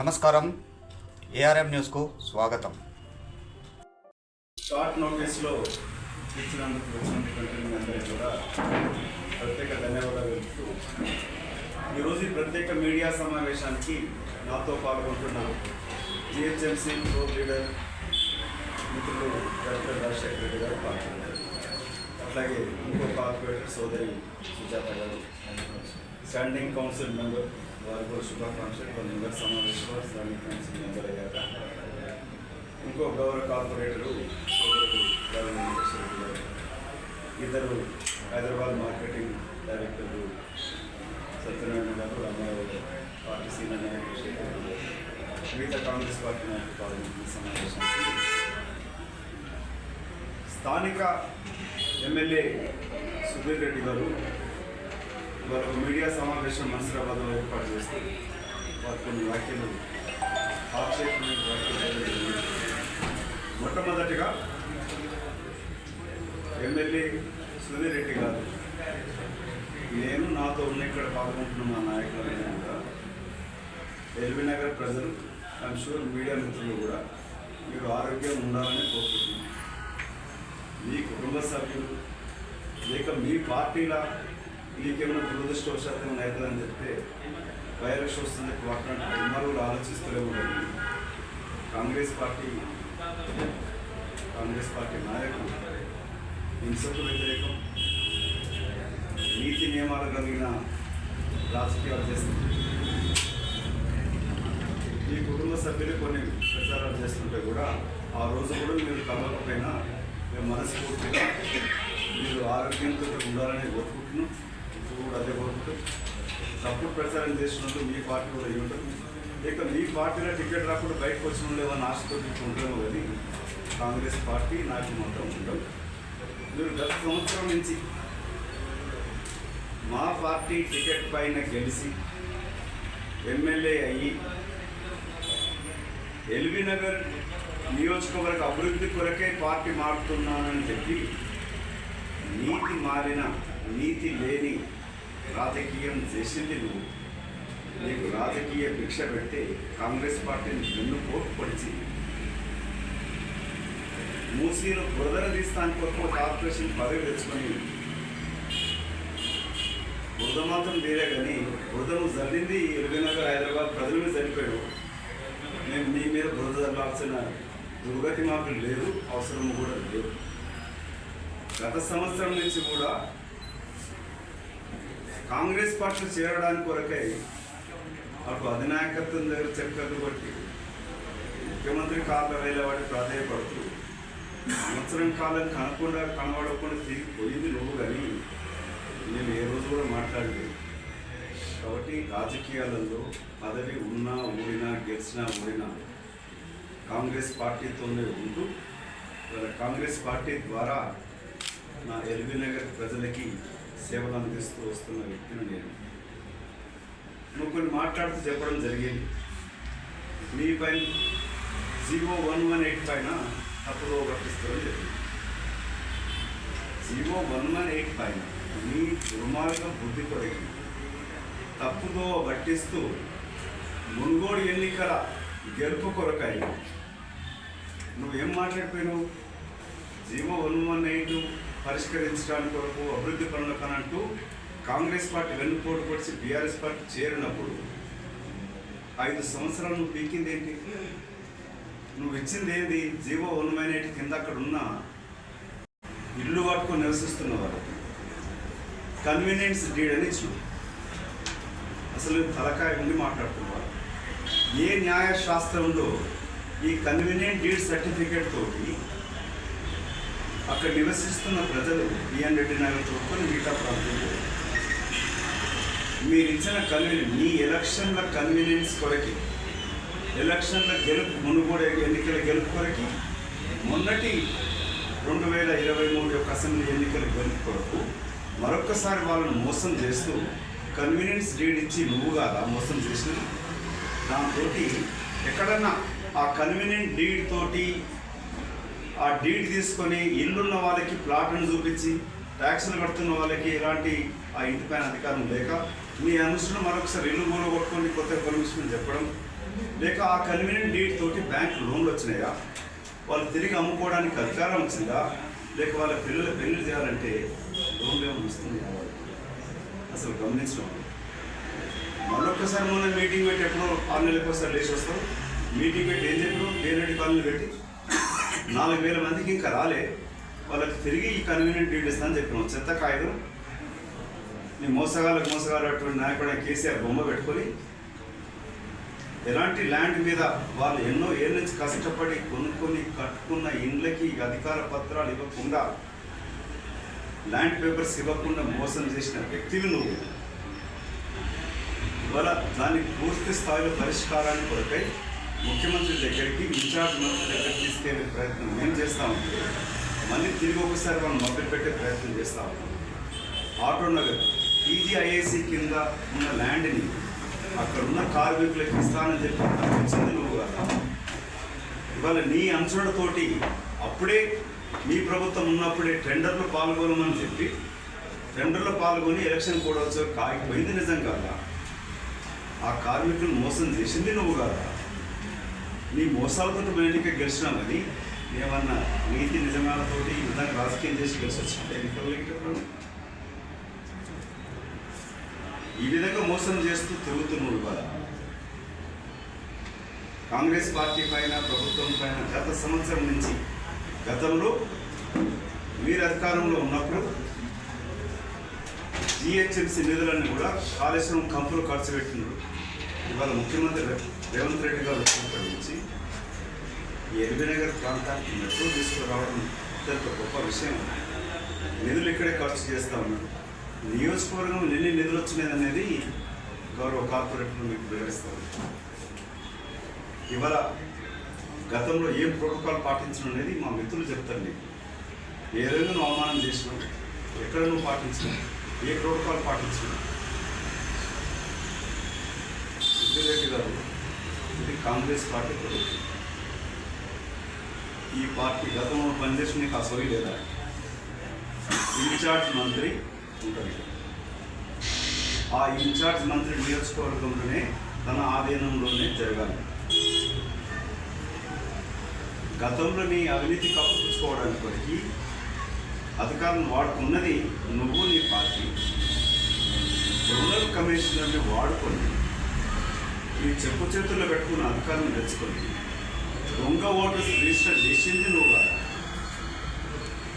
నమస్కారం. ఏఆర్ఎం న్యూస్కు స్వాగతం. షార్ట్ నోటీస్లో ఇచ్చినందుకు వచ్చినటువంటి మీ అందరికీ కూడా ప్రత్యేక ధన్యవాదాలు తెలుపుతూ ఈరోజు ఈ ప్రత్యేక మీడియా సమావేశానికి నాతో పాల్గొంటున్న జిహెచ్ఎంసీ ప్రో లీడర్ మిత్రులు డాక్టర్ రాజశేఖర రెడ్డి గారు పాల్గొన్నారు. అట్లాగే ఇంకో కార్పొరేటర్ సోదరి సుజాత గారు. స్టాండింగ్ కౌన్సిల్ మెంబర్ వారు కూడా శుభాకాంక్షలు కొన్ని మెంబర్ సమావేశంలో స్టాండింగ్ కౌన్సిల్ మెంబర్ అయ్యాక. ఇంకో గౌరవ కార్పొరేటరు ఇద్దరు హైదరాబాద్ మార్కెటింగ్ డైరెక్టర్లు సత్యనారాయణ గారు అమ్మాయి పార్టీ సీనియర్ నాయకులు శేఖర్ మిగతా కాంగ్రెస్ పార్టీ నాయకులు పాల్గొంటున్న సమావేశం స్థానిక ఎమ్మెల్యే సుధీర్ రెడ్డి గారు వారు మీడియా సమావేశం మన్సరాబాద్లో ఏర్పాటు చేస్తూ వారు కొన్ని వ్యాఖ్యలు ఆక్షేపమైన వ్యాఖ్యలు మొట్టమొదటిగా ఎమ్మెల్యే సుధీర్ రెడ్డి గారు నేను నాతో ఉన్న ఇక్కడ పాల్గొంటున్న మా నాయకులైన కూడా ఎల్బీ నగర్ ప్రజలు ఐమ్ షూర్ మీడియా మిత్రులు కూడా మీరు ఆరోగ్యం ఉండాలని కోరుకుంటున్నాను. మీ కుటుంబ సభ్యులు లేక మీ పార్టీల మీకేమైనా దురదృష్టవశాత్తు ఏమైనా అవుతుందని చెప్తే వైరస్ వస్తుంది వాటిని దుర్మార్గులు ఆలోచిస్తూనే ఉండదు కాంగ్రెస్ పార్టీ కాంగ్రెస్ పార్టీ నాయకులు హింసకు వ్యతిరేకం నీతి నియమాలు కలిగిన రాజకీయాలు చేస్తుంది మీ కుటుంబ సభ్యులు కొన్ని ప్రచారాలు చేస్తుంటే కూడా ఆ రోజు కూడా మీరు కలవకపోయినా మేము మనస్ఫూర్తిగా మీరు ఆరోగ్యంతో ఉండాలని కోరుకుంటున్నాం. కూడా అదే కోరుకుంటాం తప్పుడు ప్రచారం చేసినట్టు మీ పార్టీ కూడా అయ్యి ఉంటుంది ఇక మీ పార్టీలో టికెట్ రాకుండా బయటకు వచ్చిన లేవని ఆశతో ఉంటామో కానీ కాంగ్రెస్ పార్టీ నాకు మాత్రం ఉండవు మీరు గత సంవత్సరం నుంచి మా పార్టీ టికెట్ పైన గెలిచి ఎమ్మెల్యే అయ్యి ఎల్బీ నగర్ నియోజకవర్గ అభివృద్ధి కొరకే పార్టీ మారుతున్నానని చెప్పి నీతి మారిన నీతి లేని రాజకీయం చేసింది నువ్వు. నీకు రాజకీయ భిక్ష పెడితే కాంగ్రెస్ పార్టీని వెన్ను పోటు పడిచి మూసీలో బురదలు తీస్తానికి కొరకు కార్పొరేషన్ పదవి తెచ్చుకొని. బురద మాత్రం వేరే కానీ బురదను జరిగింది ఇరవై నగర్ హైదరాబాద్ ప్రజల మీద చనిపోయాడు మేము మీ మీద బురద జరగాల్సిన దుర్గతి మాకు లేదు అవసరం కూడా లేదు. గత సంవత్సరం నుంచి కూడా కాంగ్రెస్ పార్టీ చేరడానికి కొరకై అటు అధినాయకత్వం దగ్గర చక్కర్లు కొట్టి ముఖ్యమంత్రి కాళ్ళ వేలవాడి ప్రాధాయపడుతూ సంవత్సరం కాలం కనకుండా కనబడకుండా తిరిగి పోయింది నువ్వు కానీ నేను ఏ రోజు కూడా మాట్లాడలేదు. కాబట్టి రాజకీయాలలో పదవి ఉన్నా ఊడినా గెలిచినా ఊడినా కాంగ్రెస్ పార్టీతోనే ఉంటూ కాంగ్రెస్ పార్టీ ద్వారా నా ఎల్బీ నగర్ ప్రజలకి సేవలు అందిస్తూ వస్తున్న వ్యక్తిని నేను. నువ్వు కొన్ని మాట్లాడుతూ చెప్పడం జరిగింది. మీ పైన జీవో వన్ వన్ ఎయిట్ పైన తప్పుదో పట్టిస్తామని చెప్పింది జీవో వన్ వన్ ఎయిట్ పైన మీ దుర్మార్గం బుద్ధి కొరకి తప్పుదో పట్టిస్తూ మునుగోడు ఎన్నికల గెలుపు కొరకాయి నువ్వేం మాట్లాడిపోయినావు? జీవో వన్ వన్ ఎయిట్ పరిష్కరించడానికి కొరకు అభివృద్ధి పనులకు అని అంటూ కాంగ్రెస్ పార్టీ వెన్నుపోటు పొడిచి బీఆర్ఎస్ పార్టీ చేరినప్పుడు ఐదు సంవత్సరాలు నువ్వు పీకింది ఏంటి నువ్వు ఇచ్చింది ఏది జీవో వన్ మైనేటి కింద అక్కడ ఉన్న ఇల్లు పట్టుకొని నివసిస్తున్న వాళ్ళకి కన్వీనియన్స్ డీడ్ అని ఇచ్చిన అసలు తలకాయ ఉండి మాట్లాడుతున్నారు ఏ న్యాయ శాస్త్రంలో ఈ కన్వీనియంట్ డీడ్ సర్టిఫికేట్ తోటి అక్కడ నివసిస్తున్న ప్రజలు బిఎన్ రెడ్డి నగర్ చూసుకొని మిగతా ప్రాంతంలో మీరు ఇచ్చిన కన్వీనియన్ మీ ఎలక్షన్ల కన్వీనియన్స్ కొరకి. ఎలక్షన్ల గెలుపు మునుగోడు ఎన్నికల గెలుపు కొరకి. మొన్నటి రెండు వేల ఇరవై మూడు యొక్క అసెంబ్లీ ఎన్నికల గెలుపు కొరకు మరొకసారి వాళ్ళను మోసం చేస్తూ కన్వీనియన్స్ డీడ్ ఇచ్చి నువ్వు కాదా మోసం చేసినది? దాంతో ఎక్కడన్నా ఆ కన్వీనియంట్ డీడ్ తోటి ఆ డీడ్ తీసుకొని ఇల్లున్న వాళ్ళకి ప్లాట్ను చూపించి ట్యాక్సులు కడుతున్న వాళ్ళకి ఎలాంటి ఆ ఇంటి పైన అధికారం లేక మీ అనుసరణ మరొకసారి ఇల్లు గోలు కొట్టుకొని కొత్త పర్మిషన్ చెప్పడం లేక ఆ కన్వీనియంట్ డీట్ తోటి బ్యాంక్ లోన్లు వచ్చినాయా? వాళ్ళు తిరిగి అమ్ముకోవడానికి అధికారం వచ్చిందా? లేక వాళ్ళ పిల్లల పెళ్ళి చేయాలంటే లోన్లు ఏమైనా వస్తుంది అసలు గమనించడం మరొకసారి మొన్న మీటింగ్ పెట్టి ఎప్పుడో ఆరు నెలలకు ఒకసారి లేచి వస్తాం మీటింగ్ పెట్టి ఏం చెప్పారు పేరెంట్ కాలనీ పెట్టి నాలుగు వేల మందికి ఇంకా రాలే. వాళ్ళకి తిరిగి ఈ కన్వీనియంట్ డీట్ ఇస్తానని చెప్పినాం. చెత్త కాగితం మీ మోసగాళ్ళకు మోసగాళ్ళు అటువంటి నాయకుడు కేసీఆర్ బొమ్మ పెట్టుకొని ఎలాంటి ల్యాండ్ మీద వాళ్ళు ఎన్నో ఏళ్ళ నుంచి కష్టపడి కొనుక్కొని కట్టుకున్న ఇండ్లకి అధికార పత్రాలు ఇవ్వకుండా ల్యాండ్ పేపర్స్ ఇవ్వకుండా మోసం చేసిన వ్యక్తివి నువ్వు. ఇవాళ దాన్ని పూర్తి స్థాయిలో పరిష్కారాన్ని కొరకై ముఖ్యమంత్రి దగ్గరికి ఇన్ఛార్జ్ మంత్రి దగ్గరికి తీసుకెళ్ళే ప్రయత్నం మేము చేస్తా ఉంటే మళ్ళీ తిరిగి ఒకసారి మనం మొదలు పెట్టే ప్రయత్నం చేస్తూ ఉంటాం ఆటో నగర్ టీజీఐఏసీ కింద ఉన్న ల్యాండ్ని అక్కడ ఉన్న కార్మికులకు ఇస్తానని చెప్పి తప్పించింది నువ్వు కదా ఇవాళ నీ అంచులతోటి అప్పుడే మీ ప్రభుత్వం ఉన్నప్పుడే టెండర్లు పాల్గొనమని చెప్పి టెండర్లో పాల్గొని ఎలక్షన్ కూడా వచ్చి కాగిపోయింది నిజం కాదా? ఆ కార్మికులను మోసం చేసింది నువ్వు కాదా? నీ మోసాలతో మేము ఎన్నిక గెలిచినాం కానీ ఏమన్నా నీతి నిజమాలతోటి ఈ విధంగా రాజకీయం చేసి గెలిచి వచ్చినట్టు ఎన్నికల్లో ఈ విధంగా మోసం చేస్తూ తిరుగుతున్నాడు కదా కాంగ్రెస్ పార్టీ పైన ప్రభుత్వం పైన గత సంవత్సరం నుంచి గతంలో మీరు అధికారంలో ఉన్నప్పుడు జిహెచ్ఎంసీ నిధులన్నీ కూడా కాళేశ్వరం కంపులు ఖర్చు పెట్టినారు. ఇవాళ ముఖ్యమంత్రి రేవంత్ రెడ్డి గారు వచ్చినప్పటి నుంచి ఈ ఎల్బీనగర్ ప్రాంతానికి మెట్రో తీసుకురావడం అత్యంత గొప్ప విషయం. నిధులు ఇక్కడే ఖర్చు చేస్తా ఉన్నారు. నియోజకవర్గం ఎన్ని నిధులు వచ్చినాయి అనేది గౌరవ కార్పొరేటర్లు మీకు వివరిస్తారు ఇవాళ గతంలో ఏం ప్రోటోకాల్ పాటించడం అనేది మా మిత్రులు చెప్తారు నీకు ఏ విధంగా నువ్వు అవమానం చేసినావు? ఎక్కడ నువ్వు పాటించినావు? ఏ ప్రోటోకాల్ పాటించినావు? సిద్ధిరెడ్డి గారు కాంగ్రెస్ పార్టీ ప్రభుత్వం. ఈ పార్టీ గతంలో పనిచేసిన అసలు ఆ సోయి లేదా? ఇన్ఛార్జ్ మంత్రి ఉంటుంది. ఆ ఇన్ఛార్జ్ మంత్రి నియోజకవర్గంలోనే తన ఆధీనంలోనే జరగాలి. గతంలో నీ అవినీతి కప్పుపుచ్చుకోవడానికి కొరికి అధికారం వాడుకున్నది నువ్వు నీ పార్టీ. రూరల్ కమిషనర్ని వాడుకొని నీ చెప్పు చేతుల్లో పెట్టుకున్న అధికారం తెచ్చుకొని దొంగ ఓటర్స్ రిజిస్టర్ చేసింది నువ్వు కాదా.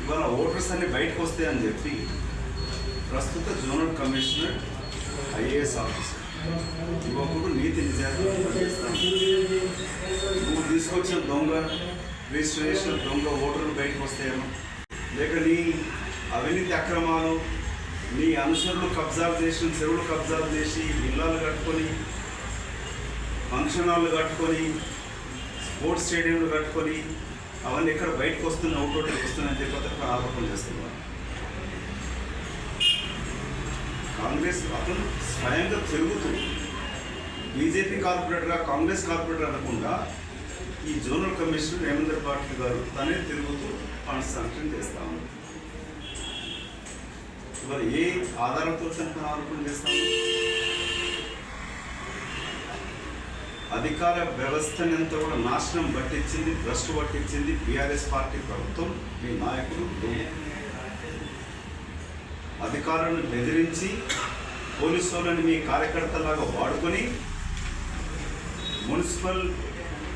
ఇవాళ ఓటర్స్ అన్ని బయటకు వస్తాయని చెప్పి ప్రస్తుత జోనల్ కమిషనర్ ఐఏఎస్ ఆఫీసర్ యువకుడు నీతి నిజాలు నువ్వు తీసుకొచ్చిన దొంగ రిజిస్ట్రేషన్ దొంగ ఓటర్లు బయటకు వస్తాయేమో. లేక నీ అవినీతి అక్రమాలు నీ అనుసరులు కబ్జాలు చేసిన చెరువులు కబ్జాలు చేసి ఇళ్ళాలు కట్టుకొని ఫంక్షన్ హాల్ కట్టుకొని స్పోర్ట్స్ స్టేడియంలు కట్టుకొని అవన్నీ ఎక్కడ బయటకు వస్తున్న అవుట్డోర్లకు వస్తున్నాయని చెప్పి అతను ఆరోపణ చేస్తున్నారు. కాంగ్రెస్ అతను స్వయంగా తిరుగుతూ బీజేపీ కార్పొరేటర్గా కాంగ్రెస్ కార్పొరేటర్ అనకుండా ఈ జోనల్ కమిషనర్ హేమందర్ పాటిల్ గారు తనే తిరుగుతూ ఫండ్స్ శాంక్షన్ చేస్తా ఉన్నారు. మరి ఏ ఆధారంతో తనకు ఆరోపణ చేస్తాము అధికార వ్యవస్థని అంత కూడా నాశనం పట్టించింది భ్రష్టు పట్టించింది బీఆర్ఎస్ పార్టీ ప్రభుత్వం మీ నాయకుడు అధికారులను బెదిరించి పోలీసు వాళ్ళని మీ కార్యకర్తలాగా వాడుకొని మున్సిపల్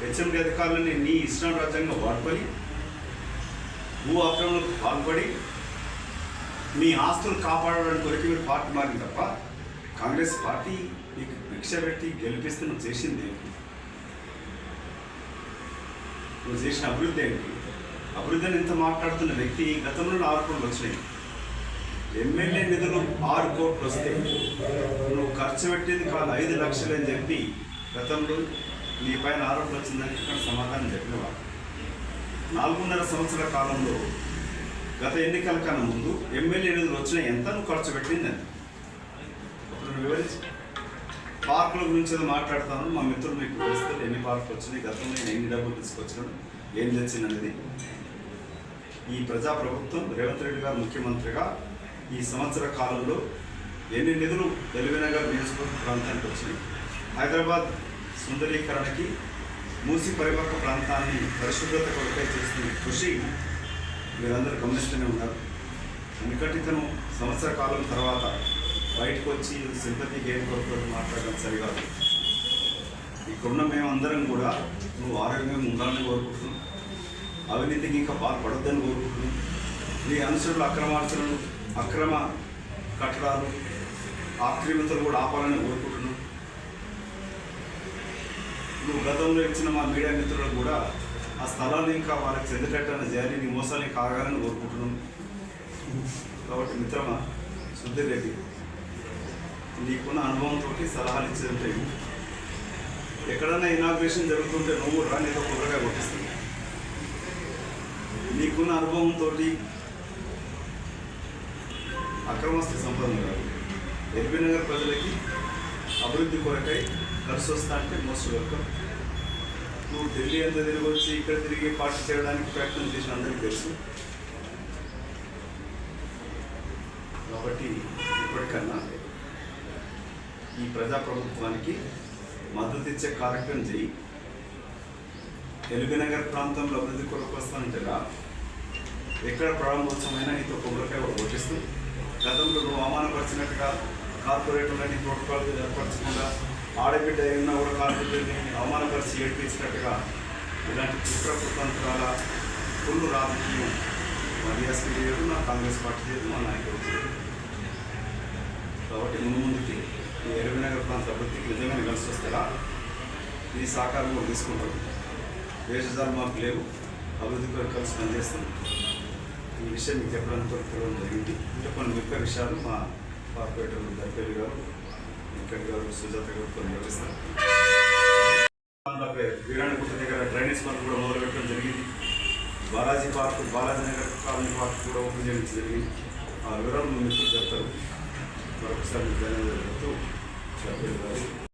హెచ్ఎండి అధికారులని నీ ఇష్టం రాజ్యంగా వాడుకొని భూ ఆక్రమణకు పాల్పడి మీ ఆస్తులు కాపాడడానికి కొరకు మీరు పార్టీ మారింది తప్ప కాంగ్రెస్ పార్టీ నీకు భిక్ష పెట్టి గెలిపిస్తే నువ్వు చేసింది ఏంటి? నువ్వు చేసిన అభివృద్ధి ఏంటి? అభివృద్ధి అని ఇంత మాట్లాడుతున్న వ్యక్తి గతంలో ఆరోపణలు వచ్చినాయి. ఎమ్మెల్యే నిధులు ఆరు కోట్లు వస్తే నువ్వు ఖర్చు పెట్టేది కాదు ఐదు లక్షలు అని చెప్పి గతంలో నీ పైన ఆరోపణ వచ్చిందని ఇక్కడ సమాధానం చెప్పినవా? నాలుగున్నర సంవత్సరాల కాలంలో గత ఎన్నికల కన్నా ముందు ఎమ్మెల్యే నిధులు వచ్చిన ఎంత నువ్వు ఖర్చు పెట్టింది ఎంత వివరించి పార్కుల గురించి ఏదో మాట్లాడతాను. మా మిత్రులు మీకు తెలుస్తారు ఎన్ని పార్కులు వచ్చినాయి. గతంలో నేను ఎన్ని డబ్బులు తీసుకొచ్చినాను ఏం తెచ్చింది అనేది ఈ ప్రజా ప్రభుత్వం రేవంత్ రెడ్డి గారు ముఖ్యమంత్రిగా ఈ సంవత్సర కాలంలో ఎన్ని నిధులు ఎలివినగర్ నియోజకవర్గ ప్రాంతానికి వచ్చినాయి. హైదరాబాద్ సుందరీకరణకి మూసి పరిపక్వ ప్రాంతాన్ని పరిశుభ్రత కొరకై చేస్తున్న కృషి మీరందరూ గమనిస్తూనే ఉన్నారు. ఎందుకంటే ఇతను సంవత్సర కాలం తర్వాత బయటకు వచ్చి సింపతి గేమ్ కొరకు మాట్లాడడం సరికాదు. ఇక్కడున్న మేమందరం కూడా నువ్వు ఆరోగ్యంగా ఉండాలని కోరుకుంటున్నాం. అవినీతికి ఇంకా పాల్పడొద్దని కోరుకుంటున్నాం. నీ అనుసరులు అక్రమార్చనలు అక్రమ కట్టడాలు ఆక్రమితలు కూడా ఆపాలని కోరుకుంటున్నాం. నువ్వు గతంలో ఇచ్చిన మా మీడియా మిత్రులకు కూడా ఆ స్థలాన్ని ఇంకా వాళ్ళకి చెందేటట్టు చేయాలి నీ మోసాన్ని కాగాలని కోరుకుంటున్నాం. కాబట్టి మిత్రమా సుధీర్ రెడ్డి నీకున్న అనుభవంతో సలహాలు ఇచ్చేదంటే ఎక్కడన్నా ఇనాగ్రేషన్ జరుగుతుంటే నువ్వు రా నీతో కుదరగా కొట్టిస్తుంది నీకున్న అనుభవంతో అక్రమస్తు సంపద కాదు. ఎల్బీ నగర్ ప్రజలకి అభివృద్ధి కొరకై ఖర్చు వస్తా అంటే మోస్ట్ వెల్కమ్. నువ్వు ఢిల్లీ అంతా తిరిగి వచ్చి ఇక్కడ తిరిగి పార్టీ చేయడానికి ప్రయత్నం చేసిన అందరికీ తెలుసు. కాబట్టి ఇప్పటికన్నా ఈ ప్రజాప్రభుత్వానికి మద్దతు ఇచ్చే కార్యక్రమం చేయి. తెలుగునగర్ ప్రాంతంలో అభివృద్ధి కొరకు వస్తానంటే రా ఎక్కడ ప్రారంభోత్సవమైనా నీతో కొబ్బరికాయ ఓటిస్తూ గతంలో నువ్వు అవమానపరిచినట్టుగా కార్పొరేటర్లని ప్రోటోకాల్ ఏర్పరచకుండా ఆడబిడ్డ ఏమన్నా కూడా కార్పొరేటర్ని అవమానపరిచి ఏడిపించినట్టుగా ఇలాంటి కుట్ర కుతంత్రాల ఫుల్ రాజకీయం మా డిఎస్పీ చేయదు నా కాంగ్రెస్ పార్టీ చేయదు మా నాయకుడు చేయదు కాబట్టి ముందు ముందుకి ఈ ఎరవై నగర్ ప్రాంత అభివృద్ధికి నిజంగానే కలిసి వస్తారా ఈ సహకారం కూడా తీసుకుంటాం. వేషజాలు మాకు లేవు. అభివృద్ధి కొరకు కలిసి పనిచేస్తాం. ఈ విషయం మీకు చెప్పడానికి కొరకు జరిగింది. ఇంకా కొన్ని ముఖ్య విషయాలు మా కార్పొరేటర్ దర్పల్లి గారు వెంకట్ గారు సుజాత గారు కొన్ని వివరిస్తారు. వీరాణగుట్ట దగ్గర డ్రైనేజ్ పనులు కూడా మొదలు పెట్టడం జరిగింది. Balaji park Balaji Nagar colony park కూడా ఓపెన్ చేయడం జరిగింది. ఆ వివరాలు మీ మిత్రులు చెప్తారు మరొకసారి మీకు ధన్యవాదాలు చెప్తూ చెప్పేది